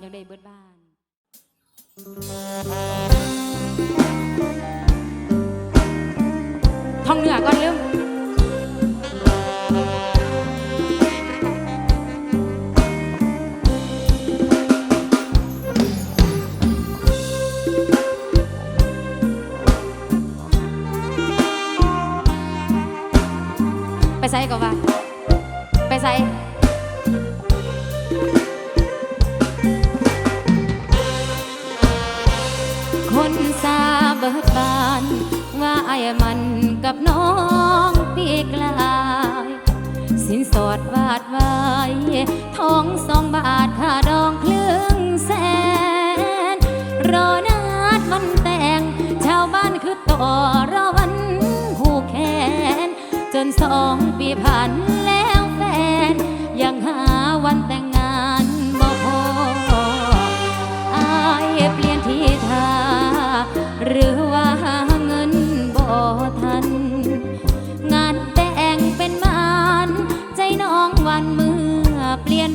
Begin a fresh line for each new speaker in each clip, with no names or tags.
อยากได้เบิดบ้านท่องเหนือก่อนเริ่มไปใส่ก่อนว่า ไปใส่ บิดบาน ว่าไอ้มันกับน้องปีกลาย สินสอดวาดไว้ทองสองบาทค่าดองครึ่งแสน รอนัดวันแต่ง ชาวบ้านคือต่อรอวันผูกแขน จนสองปีผ่านแล้ว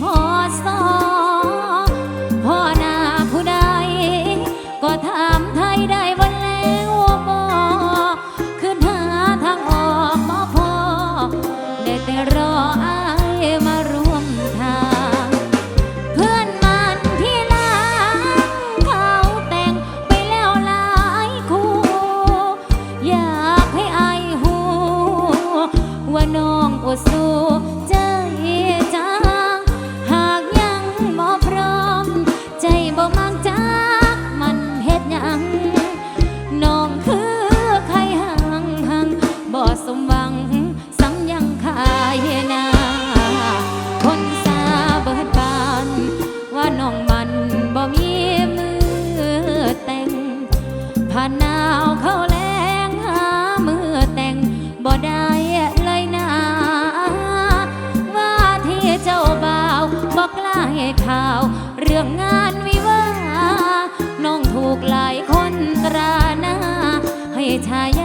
พอสอพ่อหน้าผู้ใด ก็ถามไทยได้วันแล้วบ่ขึ้นหาทางออกบ่พอได้แต่รออายมาร่วมทาง เพื่อนมันที่ลังเขาแต่งไปแล้วหลายคู่ อยากให้อายหูว่าน้องอดสู้ ให้ช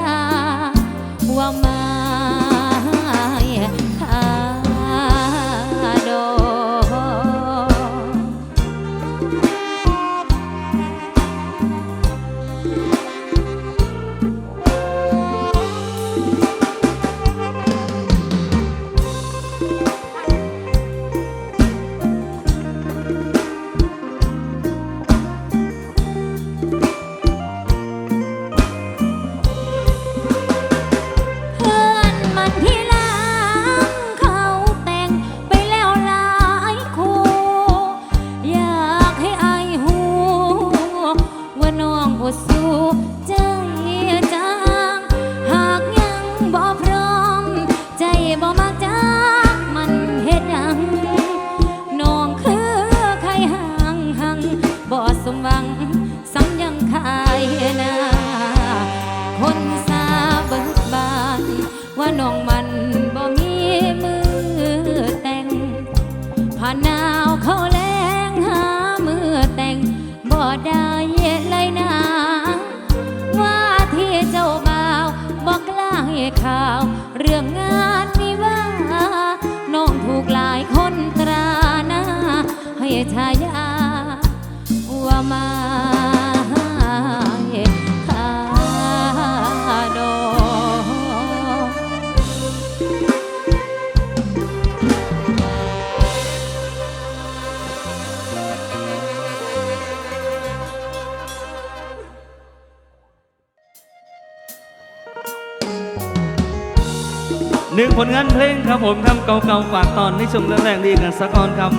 งผลงาน
เพลงครับผมทำเก่าๆฝากตอนในช่วงแรกๆดีกันสักก่อนครับ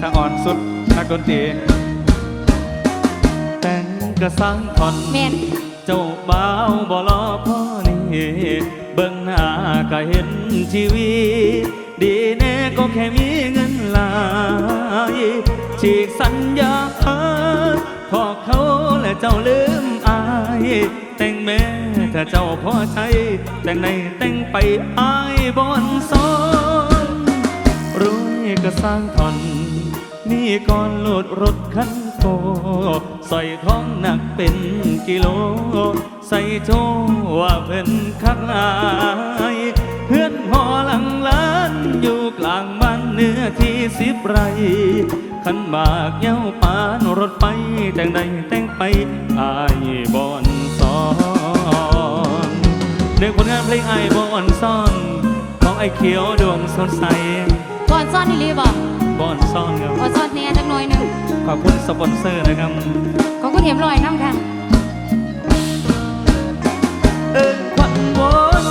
สะอ่อนสุดนักดนตรีแต่งกระสังทอน
แม่น
เจ้าบ่าวบ่รอพ่อนี่เบิ่งหน้าก็เห็นชีวิตดีแน่ก็แค่มีเงินหลายฉีกสัญญาพอเขาและเจ้าลืม อาย แต่งแม่ถ้าเจ้าพอใช้แต่งในแต่งไปอายบอนสอนรวยก็สร้างทอนนี่ก่อนโหลดรถคันโตใส่ท้องหนักเป็นกิโล ใส่โจว่าเป็นคักหลายเพื่อนพอหลังล้านกลางบ้านเนื้อที่สิบไร ขันหมากเหย้าปานรถไปแต่งใดแต่งไปอายบอนสอนเด็กผลงานเพลงไอายบอนซ่อน ของไอเขียวดวงสดใส
ก่อนซ่อนนี่รีบอก
บอนซ่อนครับ
ก่อนซ่อนเนี่ยจักหน่อยหนึง
ขอบคุณสปอนเซอร์นะครับ
ขอบคุณเห็มลอยน้ำค่ะ
เอิ้นควันวอน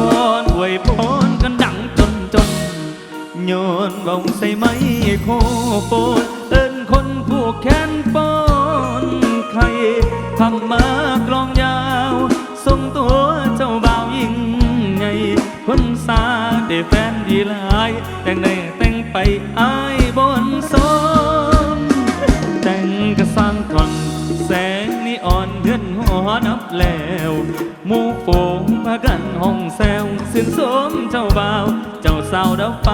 วอนอวยพรกันดังจนจนโยนวงใส่ไม้ โคโปนเอิ้นคนผูกแขนป้อนใครทำมากลองยาวส่งตัวเจ้าบ่าวยิ่งใหญ่คนสาได้แฟนดีหลาย แต่งได้แต่งไปอายบนสนแต่งกระสร้างทอนแสงนีอ่อนเดือนหัวนับแล้วมูโฝงพากันห้องแซวสินสมเจ้าบ่าว เจ้าสาวดับไป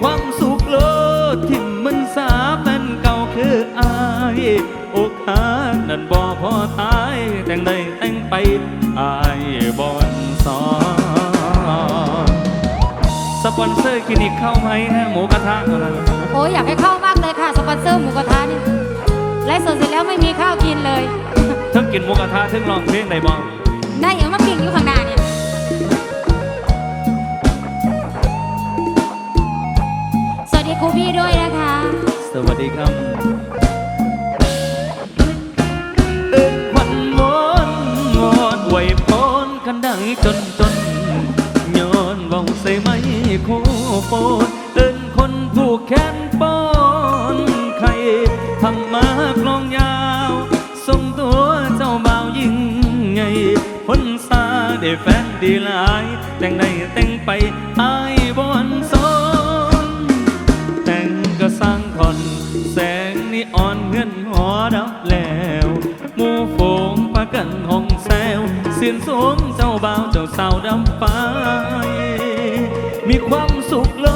ความสุขโลดที่มันสาแฟนเก่าคืออายอกหักนั่นบ่พอตายแต่งได้แต่งไปอายบอนสอนสปอนเซอร์คลินิกเข้าไหมฮะหมูกระทะอะไร
โอ้ยอยากให้เข้ามากเลยค่ะ สปอนเซอร์หมูกระทะนี่ไลฟ์สดเสร็จแล้วไม่มีข้าวกินเลย
ทั้งกินหมูกระทะทั้งร้องเพลงได้บ้าง
ได้อย่างมาปิ้งอยู่ข้างหน้า ดีครั
บเอิ้นควันวอนวอนไหวพรกันไดังจนจนย้อนเวองใส่ไม้โคโปนเอิ้นคนผูกแขนป้อนใครทำมากลองยาวส่งตัวเจ้าบ่าวยิ่งใหญ่คนสาได้แฟนดีหลาย แต่งได้แต่งไปอายบ วเสียนสวมเจ้าบ่าวเจ้าสาวดำไปมีความสุขโล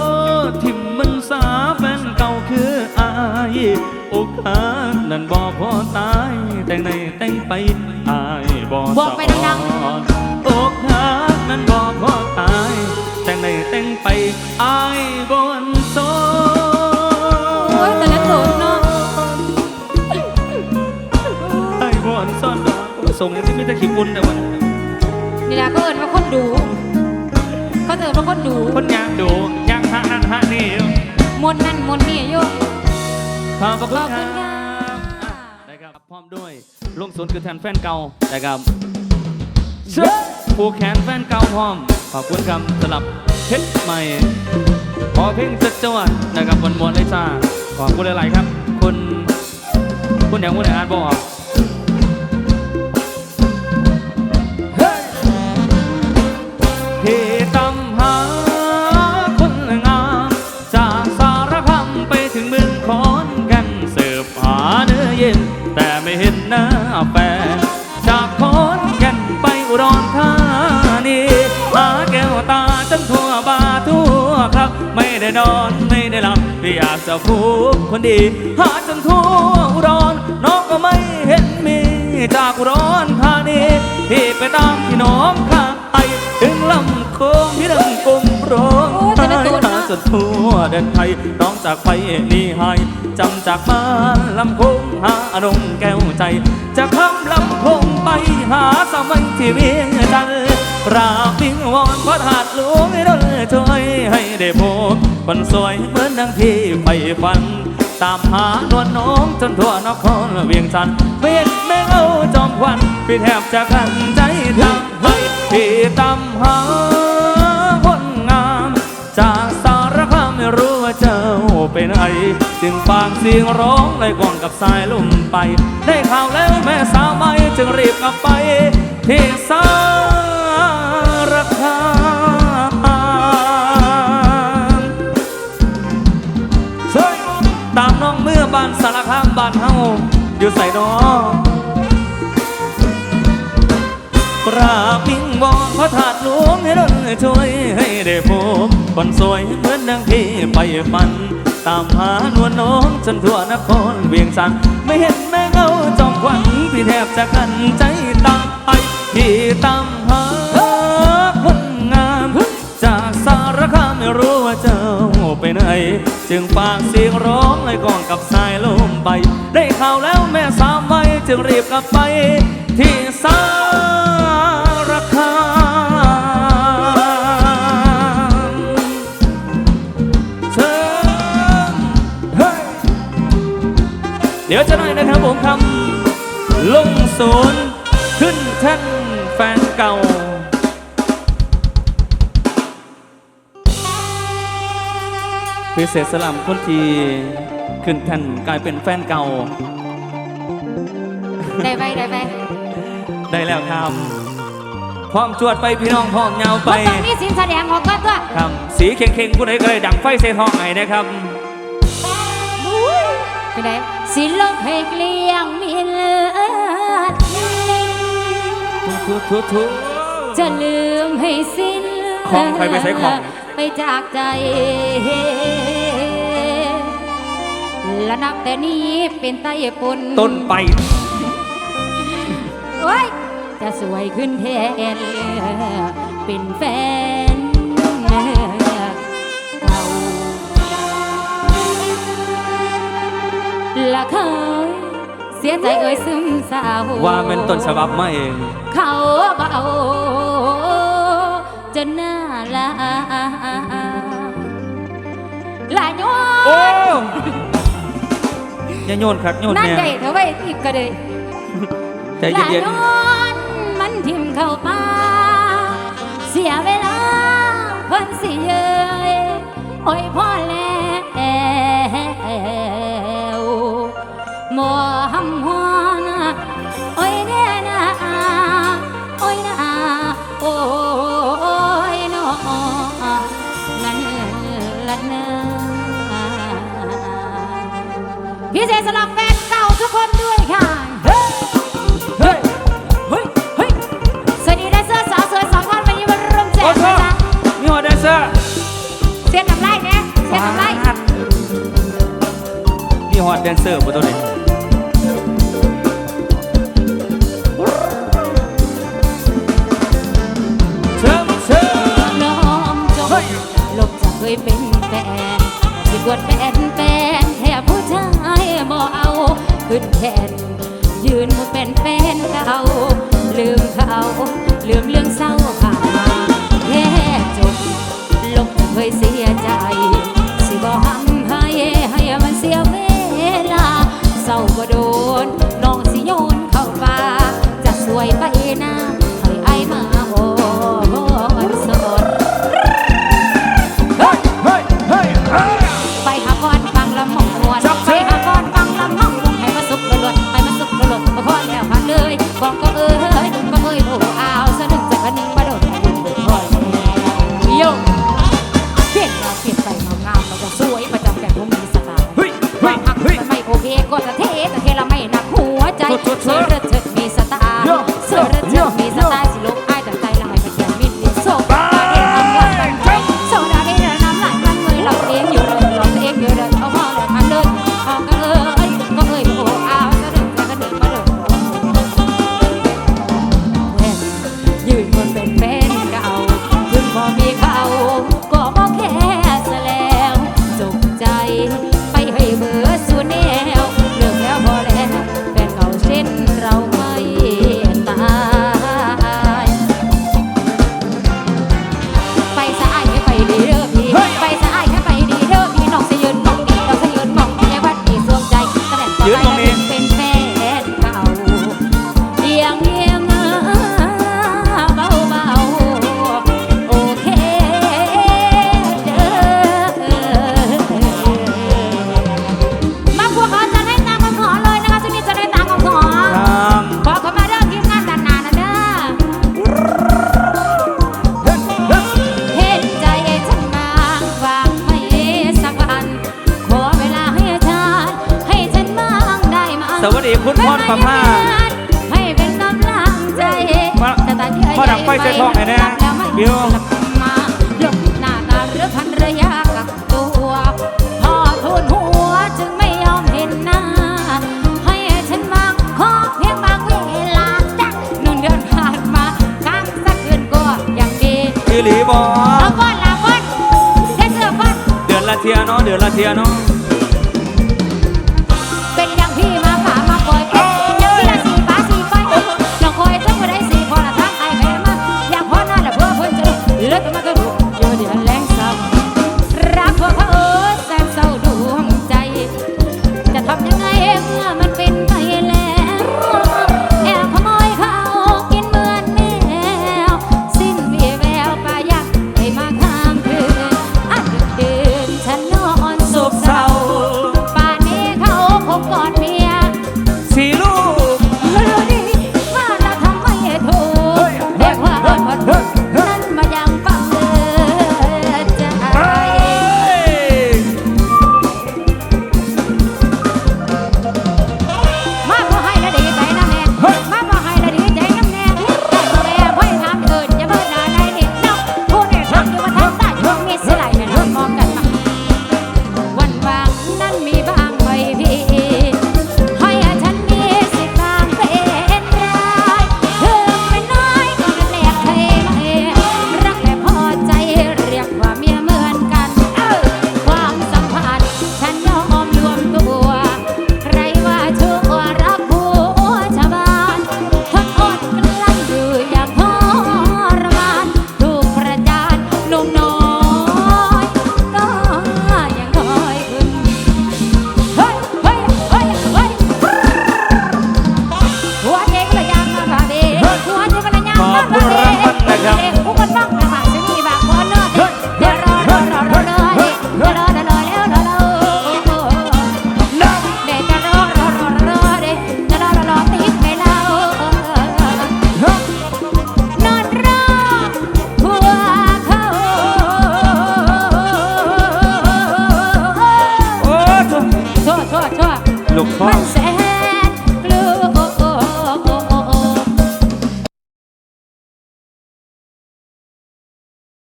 ดที่มันสาแฟนเก่าคืออายอกหักนั่นบอกพอตาย แต่งในแต่งไปอายบอก
บอกไปดัง
ๆอกหักนั่นบอกพอตาย แต่งในแต่งไปอายบอนโซ
โอ้ยแต่ละโดนเนาะ
ไอ้บอนซ่อนดอกส่งอย่างที่ไม่ได้ขี้ปุ่นแต่วัน
นี่แหละก็เอิญว่าคนดูเขาเอิญว่าคนดู
คนยางดูยางฮะนั่นฮะนี่
มวนนั่นมวนนี่โยก
ขอบพระคุณ
ขอบ
ค
คุ
รั
ณค่ะ
บอะนะครับพร้อมด้วยลงศูนย์คือแทนแฟนเก่านะครับเชื่อผูกแขนแฟนเก่าพร้อม ขอบคุณครับสำหรับเพชรใหม่ขอเพลงจัดจวนนะครับบนมวลเลยจ้าขอบคุณหลาย ๆ ครับ คุณคุณอย่างคุณอย่างอ่านบอก ไม่ได้นอนไม่ได้หลับพี่อยากจะพูดคนดี หาจนทั่วอุดรน้องก็ไม่เห็นมีจากอุดรธานีพี่ไปตามพี่น้องข้าไอถึงลำโคงพี่ลำกลมร้อง
โอ้ยแต่ละตัวเนอะ
หาจนทั่วแดนไทยน้องจากไปนี่หายจำจากบ้านลำโคงหาอนงแก้วใจจากคำลำโคงไปหาสามัยที่เวียงจันทร์กราบวิงวอนพระธาตุหลวงให้ดล ช่วยให้ได้พบคนสวยเหมือนดังที่ไฟฝัน ตามหานวลน้องจนทั่วนครเวียงจันทร์เวียนแม่เอาจอมควันพี่แทบจะขันใจทำให้พี่ตามหาคนงาม จากสารคามไม่รู้ว่าเจ้าไปไหนจึงฝากเสียงร้องเลยก่อนกับสายลุ่มไป ได้ข่าวแล้วแม่สาวไม่จึงรีบกลับไปที่สาร บ้านสารคามบ้านเฮาอยู่ใส่น้องกราบมิงวอนพระธาตุหลวงให้ดลช่วยให้ได้พบคนสวยเหมือนดังที่ไปฝัน ตามหานวลน้องจนทั่วนครเวียงจันทร์ไม่เห็นแม่เงาจอมขวัญพี่แทบจะกันใจตายพี่ตามหาคนงามจา จึงฝากเสียงร้องให้กองกับสายลมไป ได้ข่าวแล้วแม่สามไว้จึงรีบกลับไปที่สารคามเชิญเฮ้ยเดี๋ยวจะหน่อยนะครับผมทำลงศูนย์ขึ้นแท่นแฟนเก่า พิเศษสลัมคนที่ขึ้นแท่นกลายเป็นแฟนเก่า
ได้ไปได้ไป
ได้แล้วครับ พร้อมจวดไปพี่น้องพร้อมเงาไป
มันต้องมีสินแสดงออกก่อนตัว
ครับ สีเข่งๆผู้ใดก็ได้ดังไฟเสทองไห้นะครับ
ไปไหนสิลงให้เกลี้ยงมีเลือด
ทุทุทุทุ
จะลืมให้สิ้น
ของใครไปใช้ของ
ไปจากใจ และนับแต่นี้เป็นไต้ปุ่น
ต้นไป
โอ้ยจะสวยขึ้นแทนเป็นแฟนเก่าละเคยเสียใจเอ่ยซึมเศร้า
ว่าเป็นต้นฉบับมาเอง
เขาเบา จนหน้าลาลายโย
โอ้
น
อย่าโยนครับโยน
นั่น
เนี่ย
ใหญ่เถอะไว้ยอีกก็เลย
ใจเย็น
ลายโยนมันทิมเข้าป่าเสียเวลาเพิ่นสิเยยโอ้ยพ่อแล้วหมอ ดนเซอร์
บนตัวนี้เชิญเชิญ
น้อมจงลบจากเคยเป็นแฟนสิบวดแฟนแฟนแค่ผู้ชายบ่เอาขึ้นแทนยืนมาเป็นแฟน วัสดีคุ
ณพรประภา
ให้เป็นกำลังใจ
มา
แต่ตาเยื่อ
มาดับไฟใส่ท้องหน่อยนะ
ดับแล้วไม่
บิว
กลับมาลงหน้าตาหรือพันระยะกับตัวพ่อทูลหัวจึงไม่ยอมเห็นหน้า ให้ฉันบางขอเพียงบางเวลาจักนุ่นเดินผ่านมาครั้งสักคืนก็ยังดี
อีหลีบอ
เอาก้อนลาก้อนทียเนาะเดือนละเทียเนาะ